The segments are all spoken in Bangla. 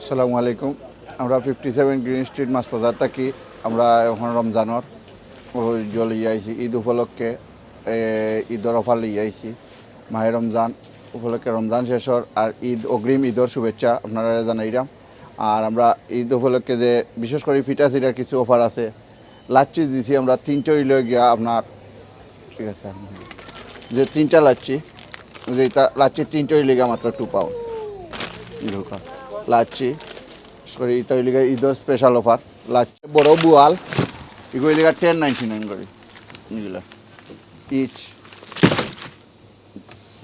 আসসালামু আলাইকুম। আমরা ফিফটি সেভেন গ্রিন স্ট্রিট মাছ বাজার থাকি। আমরা এখন রমজানর। জল আইছি, ঈদ উপলক্ষে ঈদর অফার লিয়ে আইছি। মাহে রমজান উপলক্ষে রমজান শেষর আর ঈদ, অগ্রিম ঈদর শুভেচ্ছা আপনারা জানাইলাম আর আমরা ঈদ উপলক্ষে যে বিশেষ করে ফিটাসিটার কিছু অফার আছে, লাচ্ছি দিছি আমরা, তিনটে হইলে গিয়া আপনার, ঠিক আছে যে তিনটা লাচ্ছি যে এটা লাচ্ছি তিনটে হইলে গিয়া মাত্র টু পাউন্ড এরকম লাচ্ছি। সরি এটা হইলে গিয়া ঈদের স্পেশাল অফার লাচ্ছি, বড় বুয়াল এগুলো হইলে টেন নাইনটি নাইন করে। এগুলা ইচ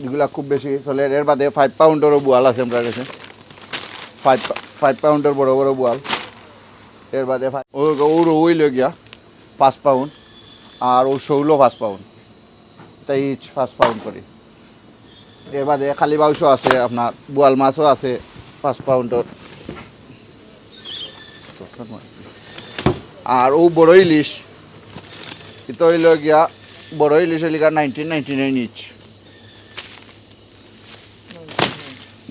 এগুলা খুব বেশি চলে। এর বাদে ফাইভ পাউন্ডেরও বুয়াল আছে আমার কাছে। ফাইভ ফাইভ পাউন্ডের বড় বড় বুয়াল এর বাদে ও ওর ওইল গিয়া। পাঁচ পাউন্ড আর ও ষোলো পাঁচ পাউন্ড এটা ইচ পাঁচ পাউন্ড করে। এর বাদে খালি মাংস আছে, আপনার বোয়াল মাছও আছে। পাঁচ পাউন্ডর আর ও বড় ইলিশ। এটা হইল গিয়া বড় ইলিশ গিয়া নাইনটিন নাইনটি নাইন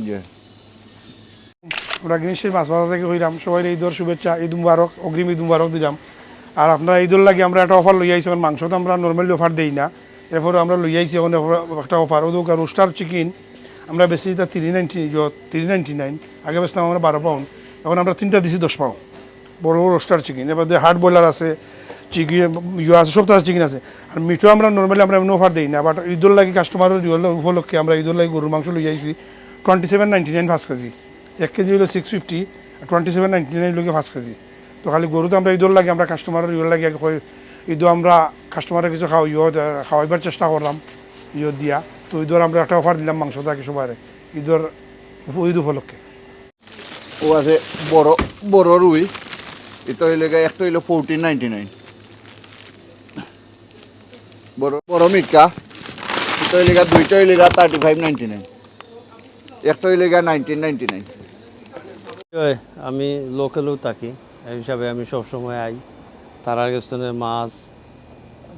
ইয়ে আমরা গিনিশের মাছ বাজার থেকে হইলাম, সবাই ঈদর শুভেচ্ছা, ঈদ মুবারক, অগ্রিম ঈদ মুবারক দিলাম। আর আপনারা ঈদর লাগে আমরা একটা অফার লই আইছি মাংস তো আমরা নর্মালি অফার দিই না। এরপরে আমরা লই আইছি, এখন একটা অফার ও দোকান রোস্টার চিকেন আমরা বেশি এটা three ninety three ninety nine আগে বেশতাম আমরা বারো পাউন্ড এখন আমরা তিনটা দিছি দশ পাউন্ড বড় বড় রোস্টার চিকেন এবার হার্ড বয়লার আছে চিকেন ইয়ে আছে, সব চিকেন আছে। আর মিঠো আমরা নর্মালি আমরা এমনি অফার দিই না বাট ঈদর লাগে কাস্টমারের উপলক্ষে আমরা ঈদর লাগে গরুর মাংস লই আইছি টোয়েন্টি সেভেন নাইনটি নাইন পাঁচ কেজি। এক কেজি হলো সিক্স ফিফটি আর টোয়েন্টি সেভেন নাইনটি নাইন লোকে পাঁচ কেজি। তো খালি গরু তো আমরা ঈদর লাগে, আমরা কাস্টমারের ঈদর লাগে ঈদও আমরা কাস্টমারের কিছু খাওয়া ইয়ে খাওয়াইবার চেষ্টা করলাম ইয়ে দিয়া। তো ঈদর আমরা একটা অফার দিলাম মাংস থাকি সবার ঈদর ঈদ উপলক্ষে। ও আছে বড় বড় রুই। এটা হইলে গিয়া একটা হইল ফোরটিন নাইনটি নাইন বড় বড় মিটকা। এটা হইলে দুইটা হইলে থার্টি ফাইভ নাইনটি নাইন একটা হইলে গিয়া নাইনটিন নাইনটি নাইন আমি লোকালেও থাকি। এই হিসাবে আমি সবসময় আই। তারার গেস্তনের মাছ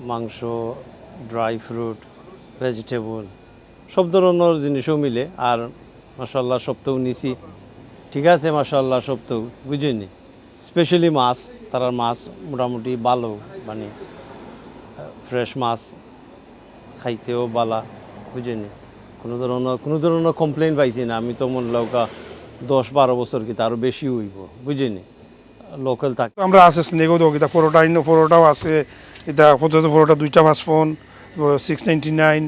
মাংস ড্রাই ফ্রুট ভেজিটেবল সব ধরনের জিনিসও মিলে, আর মাসাল্লাহ সপ্তাহ নিছি। ঠিক আছে মাসাল্লাহ সপ্তাহ বুঝিনি স্পেশালি মাছ, তারার মাছ মোটামুটি ভালো মানে ফ্রেশ মাছ খাইতেও বালা বুঝিনি কোনো ধরনের কোনো ধরনের কমপ্লেন পাইছি না। আমি তো মনে লৌকা দশ বারো বছর কি তারও বেশি হইব বুঝিনি লোকাল থাক আমরা আছে স্নেকও দেবো এটা ফোরোটা ফোরোটাও আছে। এটা কত ফোরোটা দুইটা পাঁচ ফোন সিক্স নাইনটি নাইন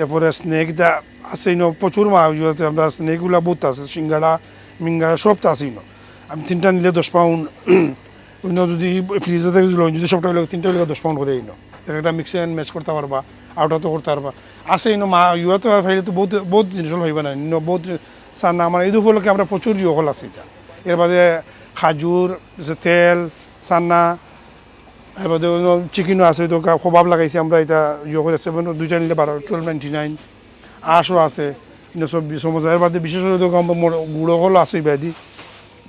এরপরে স্নেক এটা আছে ইনো প্রচুর মা ইয়ে আমরা স্নেকগুলা বহুত আছে সিঙ্গাড়া মিঙ্গাড়া সব তো আছে ইনো আমি তিনটা নিলে দশ পাউন্ড অন্য যদি ফ্রিজে থেকে যদি যদি সবটা হলে তিনটা হলে দশ পাউন্ড করে ইনো একটা মিক্স অ্যান্ড ম্যাচ করতে পারবা আউটা তো করতে পারবা। আছে ইনো মা ইয়ে তো ফাইলে তো বহুত বহুত জিনিস হইবে না ইনো বহুত সান্না আমার এই উপলক্ষে আমরা প্রচুর ইয়ে হল আছে এটা। এর বাদে খাজুর তেল চানা এবার চিকেনও আছে, তো খবাব লাগাইছে আমরা, এটা ইয়ে করে সেভেন দুইটা নিলে বারো টুয়েলভ নাইনটি নাইন আশও আছে সব সমস্যা। এর বাদে বিশেষ করে তো গুঁড়ো হল আছে ব্যাধি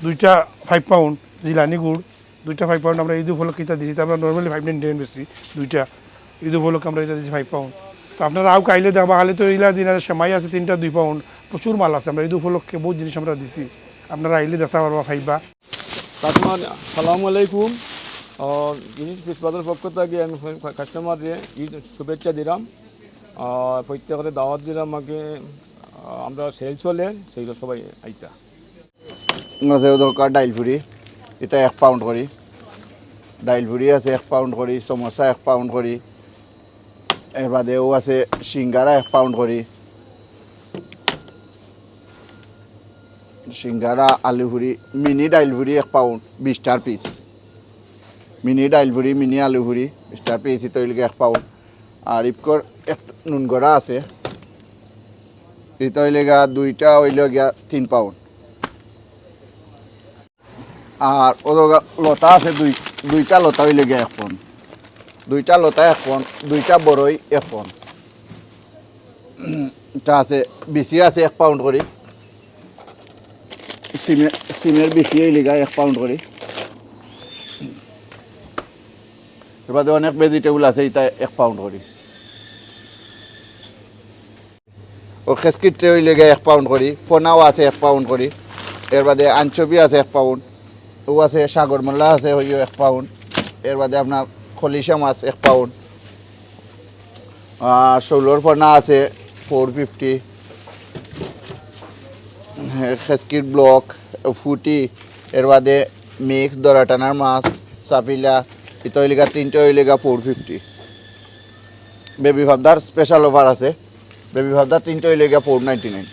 দুইটা ফাইভ পাউন্ড জিলানি গুড়, দুইটা ফাইভ পাউন্ড আমরা ঈদ উপলক্ষে এটা দিছি আমরা নর্মালি ফাইভ নাইনটি নাইন বেশি, দুইটা ঈদ উপলক্ষে আমরা এটা দিচ্ছি ফাইভ পাউন্ড তো আপনারা আও কাইলে দেওয়া খালি তো ইলা দিন আছে, সেমাই আছে, তিনটা দুই পাউন্ড প্রচুর মাল আছে, আমরা ঈদ উপলক্ষে বহুত জিনিস আমরা দিছি, আপনারা আইলে দেখতে পারবা, খাইবা। কাস্টমার সালামু আলাইকুম। জিনিস ফিস বাজার পক্ষ থেকে আমি কাস্টমারে ঈদ শুভেচ্ছা দিলাম। আর প্রত্যেকের দাওয়াত দিলাম আমাকে। আমরা সেল চলে সেইগুলো সবাই আইতা। দরকার ডাইল ফুরি এটা এক পাউন্ড করি। ডাইল ফুরি আছে এক পাউন্ড করি, সমোসা এক পাউন্ড করি। এর বাদেও আছে সিঙ্গারা এক পাউন্ড করি। সিঙ্গারা, আলু ফুরি মিনি ডাইল ফুরি এক পাউন্ড বিশটার পিস মিনি ডাইল ফুরি মিনি আলু বিশটার পিস এটা হইলে এক পাউন্ড আর ইফকর এক নুন গড়া আছে। এটা হইলে গা দুইটা হইলে গিয়া তিন পাউন্ড আর ওর লতা আছে দুই, দুইটা লতা হইলে গিয়ে এক পন দুইটা লতা এক পন দুইটা বড়ই এক পন এটা আছে বেশি আছে এক পাউন্ড করে সিমের সিমের বেশি হইলে গা এক পাউন্ড করে এবার অনেক ভেজিটেবল আছে, এটা এক পাউন্ড করে। ও খেসকিটে হইলে গিয়ে এক পাউন্ড করি, ফোনাও আছে এক পাউন্ড করি, এর বাদে আঞ্চবি আছে এক পাউন্ড ও আছে সাগরমোল্লা আছে হইও এক পাউন্ড এর বাদে আপনার খলিশা মাছ এক পাউন্ড শৌলর ফোনা আছে ফোর ফিফটি খেসকির ব্লক ফুটি, এর বাদে মিক্স দরাটানার মাছ সাফিলা ইতো ইলিগা তিনটে ইলিগা ফোর ফিফটি বেবি ভাবদার স্পেশাল অফার আছে। বেবি ভাবদার তিনটে ইলিগা ফোর নাইনটি নাইন